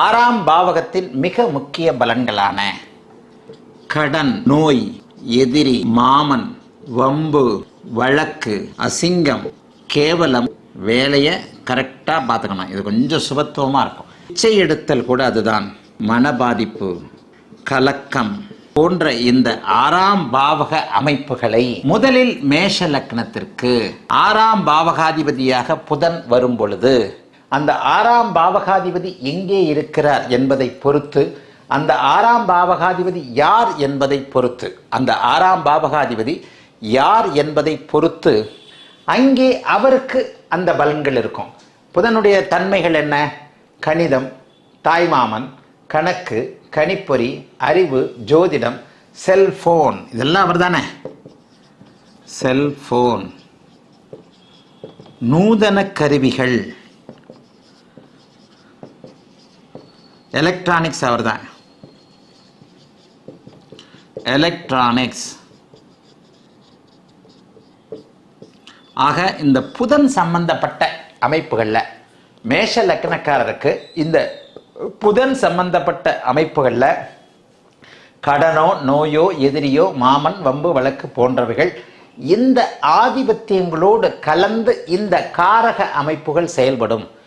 ஆறாம் பாவகத்தில் மிக முக்கிய பலன்களான கடன் நோய் எதிரி மாமன் வம்பு வழக்கு அசிங்கம் கேவலம் வேலையை கரெக்டாக பார்த்துக்கணும் இது கொஞ்சம் சுபத்துவமாக இருக்கும். பிச்சை எடுத்தல் கூட அதுதான். மன பாதிப்பு கலக்கம் போன்ற இந்த ஆறாம் பாவக அமைப்புகளை முதலில் மேஷ லக்னத்திற்கு ஆறாம் பாவகாதிபதியாக புதன் வரும் பொழுது அந்த ஆறாம் பாவகாதிபதி எங்கே இருக்கிறார் என்பதை பொறுத்து அந்த ஆறாம் பாவகாதிபதி யார் என்பதை பொறுத்து அந்த ஆறாம் பாவகாதிபதி யார் என்பதை பொறுத்து அங்கே அவருக்கு அந்த பலன்கள் இருக்கும். புதனுடைய தன்மைகள் என்ன? கணிதம் தாய்மாமன் கணக்கு கணிப்பொறி அறிவு ஜோதிடம் செல்போன். இதெல்லாம் அவர் தானே செல்போன். நூதன கருவிகள். எலக்ட்ரானிக்ஸ் அவர் தான் எலக்ட்ரானிக்ஸ் ஆக இந்த புதன் சம்பந்தப்பட்ட அமைப்புகளில் மேஷலக்னக்காரருக்கு இந்த புதன் சம்பந்தப்பட்ட அமைப்புகளில் கடனோ நோயோ எதிரியோ மாமன் வம்பு வழக்கு போன்றவைகள் இந்த ஆதிபத்தியங்களோடு கலந்து இந்த காரக அமைப்புகள் செயல்படும்.